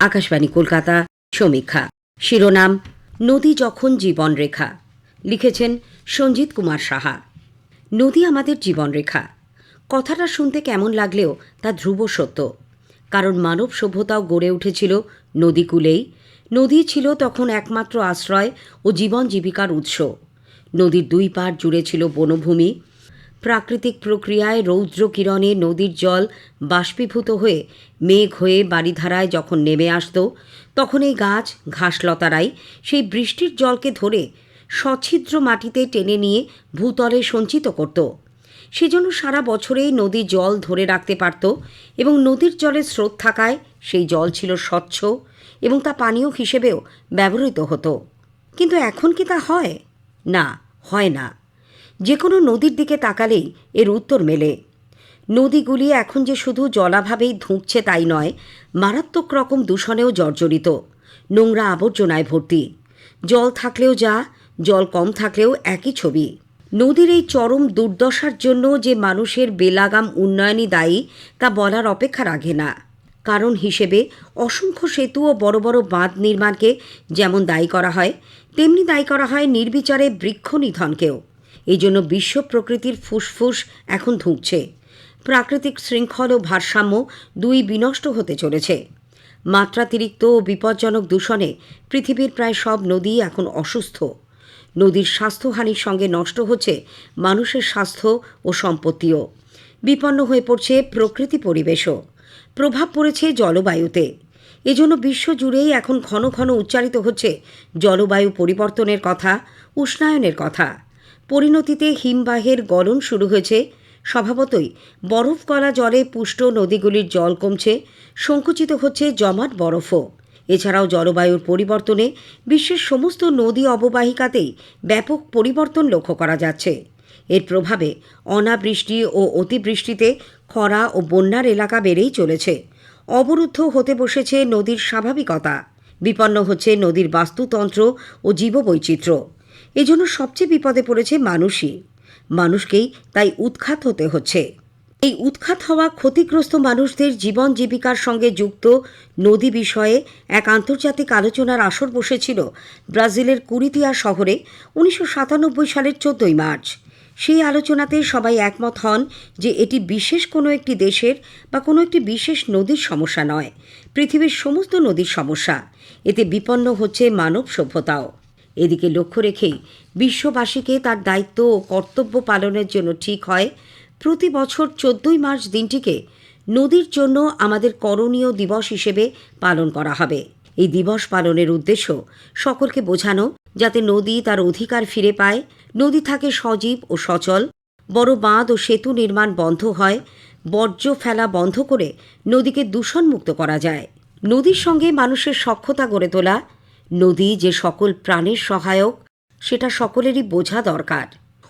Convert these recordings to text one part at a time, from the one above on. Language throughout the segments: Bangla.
আকাশবাণী কলকাতা, সমীক্ষা। শিরোনাম, নদী যখন জীবনরেখা। লিখেছেন সঞ্জিত কুমার সাহা। নদী আমাদের জীবনরেখা। কথাটা শুনতে কেমন লাগলেও তা ধ্রুব সত্য। কারণ মানব সভ্যতাও গড়ে উঠেছিল নদীকূলেই। নদী ছিল তখন একমাত্র আশ্রয় ও জীবন জীবিকার উৎস। নদীর দুই পার জুড়ে ছিল বনভূমি। প্রাকৃতিক প্রক্রিয়ায় রৌদ্র কিরণে নদীর জল বাষ্পীভূত হয়ে মেঘ হয়ে বাড়িধারায় যখন নেমে আসতো, তখন এই গাছ ঘাসলতারাই সেই বৃষ্টির জলকে ধরে সছিদ্র মাটিতে টেনে নিয়ে ভূতলে সঞ্চিত করত। সেজন্য সারা বছরেই নদী জল ধরে রাখতে পারত এবং নদীর জলের স্রোত থাকায় সেই জল ছিল স্বচ্ছ এবং তা পানীয় হিসেবেও ব্যবহৃত হতো। কিন্তু এখন কি তা হয়? না হয় না। যে কোনো নদীর দিকে তাকালেই এর উত্তর মেলে। নদীগুলি এখন যে শুধু জলাভাবেই ধুঁকছে তাই নয়, মারাত্মক রকম দূষণেও জর্জরিত। নোংরা আবর্জনায় ভর্তি। জল থাকলেও যা, জল কম থাকলেও একই ছবি। নদীর এই চরম দুর্দশার জন্য যে মানুষের বেলাগাম উন্নয়নই দায়ী, তা বলার অপেক্ষা রাখে না। কারণ হিসেবে অসংখ্য সেতু ও বড় বড় বাঁধ নির্মাণকে যেমন দায়ী করা হয়, তেমনি দায়ী করা হয় নির্বিচারে বৃক্ষ নিধনকেও। এই জন্য বিশ্ব প্রকৃতির ফুসফুস এখন ধুঁকছে। প্রাকৃতিক শৃঙ্খল ও ভারসাম্য দুই বিনষ্ট হতে চলেছে। মাত্রাতিরিক্ত ও বিপজ্জনক দূষণে পৃথিবীর প্রায় সব নদী এখন অসুস্থ। নদীর স্বাস্থ্যহানির সঙ্গে নষ্ট হচ্ছে মানুষের স্বাস্থ্য ও সম্পত্তিও। বিপন্ন হয়ে পড়ছে প্রকৃতি পরিবেশও। প্রভাব পড়েছে জলবায়ুতে। এজন্য বিশ্বজুড়েই এখন ঘন ঘন উচ্চারিত হচ্ছে জলবায়ু পরিবর্তনের কথা, উষ্ণায়নের কথা। পরিণতিতে হিমবাহের গলন শুরু হয়েছে। স্বভাবতই বরফ গলা জলে পুষ্ট নদীগুলির জল কমছে, সংকুচিত হচ্ছে জমাট বরফও। এছাড়াও জলবায়ুর পরিবর্তনে বিশ্বের সমস্ত নদী অববাহিকাতেই ব্যাপক পরিবর্তন লক্ষ্য করা যাচ্ছে। এর প্রভাবে অনাবৃষ্টি ও অতিবৃষ্টিতে খরা ও বন্যার এলাকা বেড়েই চলেছে। অবরুদ্ধ হতে বসেছে নদীর স্বাভাবিকতা। বিপন্ন হচ্ছে নদীর বাস্তুতন্ত্র ও জীববৈচিত্র্য। এজন্য সবচেয়ে বিপদে পড়েছে মানুষই। মানুষকেই তাই উৎখাত হতে হচ্ছে। এই উৎখাত হওয়া ক্ষতিগ্রস্ত মানুষদের জীবন জীবিকার সঙ্গে যুক্ত নদী বিষয়ে এক আন্তর্জাতিক আলোচনার আসর বসেছিল ব্রাজিলের কুরিতিয়া শহরে উনিশশো সাতানব্বই সালের চোদ্দই মার্চ। সেই আলোচনাতে সবাই একমত হন যে এটি বিশেষ কোনো একটি দেশের বা কোনো একটি বিশেষ নদীর সমস্যা নয়, পৃথিবীর সমস্ত নদীর সমস্যা। এতে বিপন্ন হচ্ছে মানব সভ্যতাও। এদিকে লক্ষ্য রেখেই বিশ্ববাসীকে তার দায়িত্ব ও কর্তব্য পালনের জন্য ঠিক হয়। প্রতি বছর চোদ্দই মার্চ দিনটিকে নদীর জন্য আমাদের করণীয় দিবস হিসেবে পালন করা হবে। এই দিবস পালনের উদ্দেশ্য সকলকে বোঝানো, যাতে নদী তার অধিকার ফিরে পায়, নদী থাকে সজীব ও সচল, বড় বাঁধ ও সেতু নির্মাণ বন্ধ হয়, বর্জ্য ফেলা বন্ধ করে নদীকে দূষণমুক্ত করা যায়। নদীর সঙ্গে মানুষের সখ্যতা গড়ে তোলা নদী যে সকল প্রাণের সহায়ক, সেটা সকলেরই বোঝা দরকার।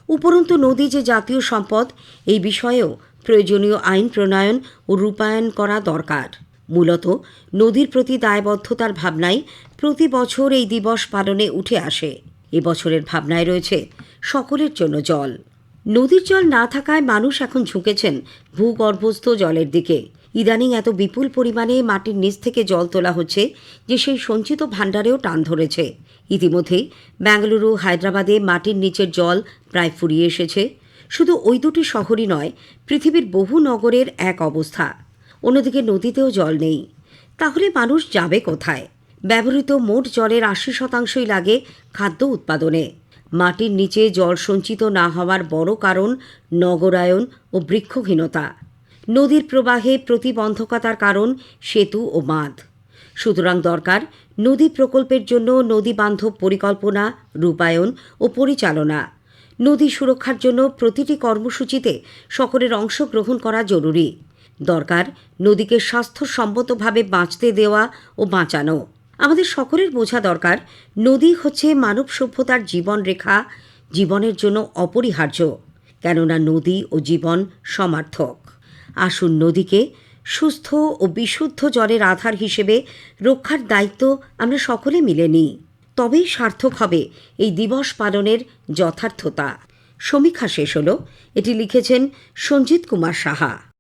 উপরন্তু নদী যে জাতীয় সম্পদ, এই বিষয়েও প্রয়োজনীয় আইন প্রণয়ন ও রূপায়ণ করা দরকার। মূলত নদীর প্রতি দায়বদ্ধতার ভাবনাই প্রতি বছর এই দিবস পালনে উঠে আসে। এবছরের ভাবনায় রয়েছে সকলের জন্য জল। নদীর জল না থাকায় মানুষ এখন ঝুঁকেছেন ভূগর্ভস্থ জলের দিকে। ইদানিং এত বিপুল পরিমাণে মাটির নিচ থেকে জল তোলা হচ্ছে যে সেই সঞ্চিত ভাণ্ডারেও টান ধরেছে। ইতিমধ্যেই বেঙ্গালুরু, হায়দ্রাবাদে মাটির নিচের জল প্রায় ফুরিয়ে এসেছে। শুধু ওই দুটি শহরই নয়, পৃথিবীর বহু নগরের এক অবস্থা। অন্যদিকে নদীতেও জল নেই। তাহলে মানুষ যাবে কোথায়? ব্যবহৃত মোট জলের আশি শতাংশই লাগে খাদ্য উৎপাদনে। মাটির নিচে জল সঞ্চিত না হওয়ার বড় কারণ নগরায়ন ও বৃক্ষহীনতা। নদীর প্রবাহে প্রতিবন্ধকতার কারণ সেতু ও বাঁধ সুতরাং দরকার নদী প্রকল্পের জন্য নদী বান্ধব পরিকল্পনা, রূপায়ণ ও পরিচালনা। নদী সুরক্ষার জন্য প্রতিটি কর্মসূচিতে সকলের অংশগ্রহণ করা জরুরি। দরকার নদীকে স্বাস্থ্যসম্মতভাবে বাঁচতে দেওয়া ও বাঁচানো। আমাদের সকলের বোঝা দরকার, নদী হচ্ছে মানব সভ্যতার জীবনরেখা জীবনের জন্য অপরিহার্য, কেননা নদী ও জীবন সমার্থক। আসুন নদীকে সুস্থ ও বিশুদ্ধ জলের আধার হিসেবে রক্ষার দায়িত্ব আমরা সকলে মিলে নিই। তবেই সার্থক হবে এই দিবস পালনের যথার্থতা। সমীক্ষা শেষ হল, এটি লিখেছেন সঞ্জিত কুমার সাহা।